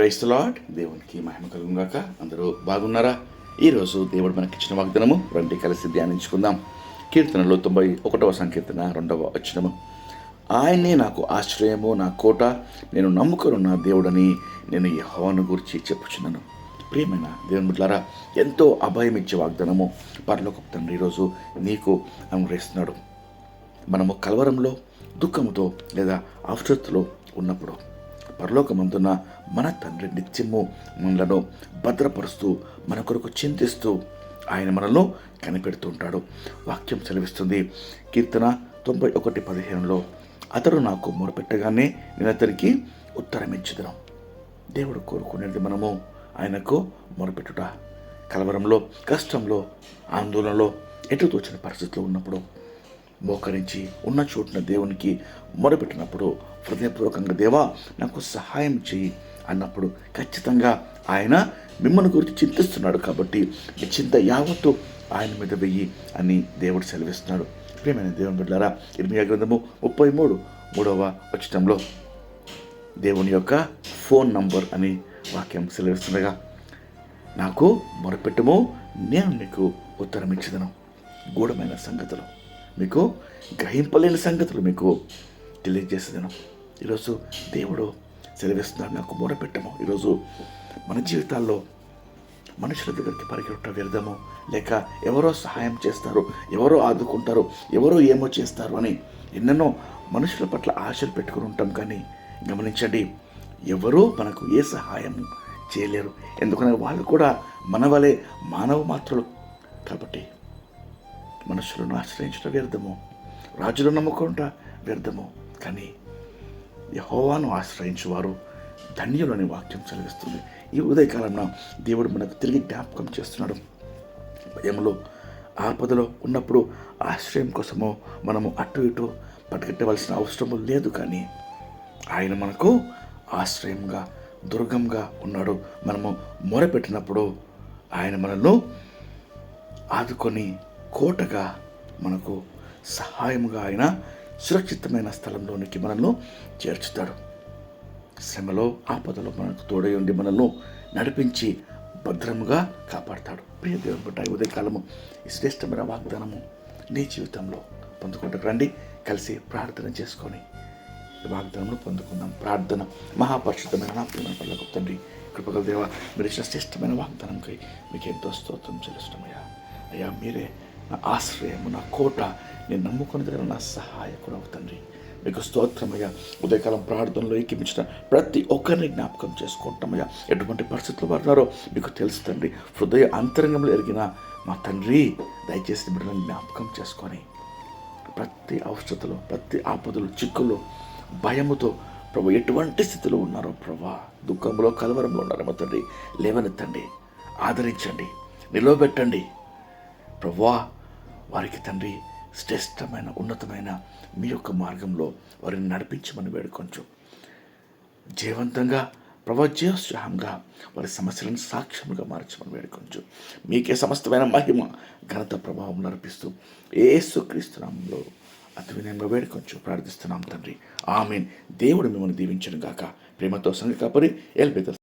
Price lord దేవునికి మహిమ కలుగుగాక అందరూ బాగున్నారా? ఈరోజు దేవుడు మనకిచ్చిన వాగ్దనము రండి కలిసి ధ్యానించుకుందాం. కీర్తనలో తొంభై ఒకటవ సంకీర్తన రెండవ వచ్చినము ఆయనే నాకు ఆశ్రయము నా కోట నేను నమ్ముకున్న దేవుడని నేను ఈ హోను గురించి చెప్పుచున్నాను. ప్రియమైన దేవుని బిడ్డలారా ఎంతో అభయం ఇచ్చే వాగ్దానము పరలోక తండ్రి ఈరోజు నీకు అనుగ్రహిస్తున్నాడు మనము కలవరంలో దుఃఖంతో లేదా ఆఫ్షత్తులో ఉన్నప్పుడు పరలోకమందున మన తండ్రి నిత్యము మనలను భద్రపరుస్తూ మన కొరకు చింతిస్తూ ఆయన మనలో కనిపెడుతూ ఉంటాడు వాక్యం సెలవిస్తుంది. కీర్తన తొంభై ఒకటి పదిహేనులో అతడు నాకు మొరపెట్టగానే నేను అతనికి ఉత్తరం ఇచ్చుదను దేవుడు కోరుకునేది మనము ఆయనకు మొరపెట్టుట. కలవరంలో కష్టంలో ఆందోళనలో ఎటు తోచిన పరిస్థితులు ఉన్నప్పుడు మోకరించి ఉన్న చోటున దేవునికి మొరపెట్టినప్పుడు హృదయపూర్వకంగా దేవా నాకు సహాయం చేయి అన్నప్పుడు ఖచ్చితంగా ఆయన మిమ్మల్ని గురించి చింతిస్తున్నాడు కాబట్టి మీ చింత యావత్తు ఆయన మీద వెయ్యి అని దేవుడు సెలవిస్తున్నాడు. ప్రియమైన దేవుని బిడ్డారా ఇర్మియా గ్రంథము ముప్పై మూడు మూడవ వచనంలో దేవుని యొక్క ఫోన్ నంబర్ అని వాక్యం సెలవిస్తుండగా నాకు మొరపెట్టము నేను మీకు ఉత్తరం ఇచ్చదను గూఢమైన సంగతులు. మీకు గ్రహింపలేని సంగతులు మీకు తెలియజేసేదను ఈరోజు దేవుడు సెలవిస్తున్నాడు నాకు మూడపెట్టము ఈరోజు మన జీవితాల్లో మనుషుల దగ్గరికి పరిగెట్ట వెళ్దాము లేక ఎవరో సహాయం చేస్తారు ఎవరో ఆదుకుంటారు ఎవరో ఏమో చేస్తారు అని ఎన్నెన్నో మనుషుల పట్ల ఆశలు పెట్టుకుని ఉంటాం. కానీ గమనించండి ఎవరూ మనకు ఏ సహాయం చేయలేరు. ఎందుకని వాళ్ళు కూడా మన వలె మానవ మాత్రులు కాబట్టి మనుషులను ఆశ్రయించడం వ్యర్థము. రాజులను నమ్ముకుంటా వ్యర్థము. కానీ యహోవాను ఆశ్రయించువారు అనే వాక్యం చదివిస్తుంది ఈ ఉదయకాలంలో దేవుడు మనకు తిరిగి జ్ఞాపకం చేస్తున్నాడు. భయంలో ఆపదలో ఉన్నప్పుడు ఆశ్రయం కోసము మనము అటు ఇటు పట్టుకెట్టవలసిన అవసరము లేదు కానీ ఆయన మనకు ఆశ్రయంగా దుర్గంగా ఉన్నాడు. మనము మొరపెట్టినప్పుడు ఆయన మనల్ని ఆదుకొని కోటగా మనకు సహాయముగా ఆయన సురక్షితమైన స్థలంలోనికి మనల్ని చేర్చుతాడు. శ్రమలో ఆపదలో మనకు తోడై ఉండి మనల్ని నడిపించి భద్రముగా కాపాడతాడు. ప్రియ దేవుని బిడ్డ ఉదయకాలము ఈ శ్రేష్టమైన వాగ్దానము నీ జీవితంలో పొందుకుంటూ రండి. కలిసి ప్రార్థన చేసుకొని ఈ పొందుకుందాం. ప్రార్థన మహాపరిశుద్ధమైన నా ప్రేమ తండ్రి కృపగల దేవ మీరు ఇచ్చిన శ్రేష్టమైన వాగ్దానంకై మీకు ఎంతో స్తోత్రం చెల్లిస్తున్నామయ్యా. అయ్యా మీరే నా ఆశ్రయము నా కోట నేను నమ్ముకుని దగ్గర నా సహాయకుడు తండ్రి. మీకు స్తోత్రమయ్యా. ఉదయకాలం ప్రార్థనలో ఎక్కిమించిన ప్రతి ఒక్కరిని జ్ఞాపకం చేసుకుంటామయ్యా. ఎటువంటి పరిస్థితులు పడుతున్నారో మీకు తెలుసు తండ్రి. హృదయ అంతరంగంలో ఎరిగిన మా తండ్రి దయచేసి బిడ్డలను జ్ఞాపకం చేసుకొని ప్రతి అవసరతలో ప్రతి ఆపదలు చిక్కులు భయముతో ప్రభు ఎటువంటి స్థితిలో ఉన్నారో ప్రభా దుఃఖంలో కలవరంలో ఉన్నారో మా తండ్రి లేవనెత్తండి ఆదరించండి నిలవబెట్టండి. ప్రభా వారికి తండ్రి శ్రేష్టమైన ఉన్నతమైన మీ యొక్క మార్గంలో వారిని నడిపించమని వేడుకొంచు. జీవంతంగా ప్రవజ్యోత్సాహంగా వారి సమస్యలను సాక్ష్యముగా మార్చమని వేడుకొంచు. మీకే సమస్తమైన మహిమ ఘనత ప్రభావం నడిపిస్తూ ఏసుక్రీస్తునామంలో అతి వినయంగా వేడుకొంచు. ప్రార్థిస్తున్నాం తండ్రి. ఆమెన్. దేవుడు మిమ్మల్ని దీవించను గాక ప్రేమతో సంఘ కాపరి ఎల్బిత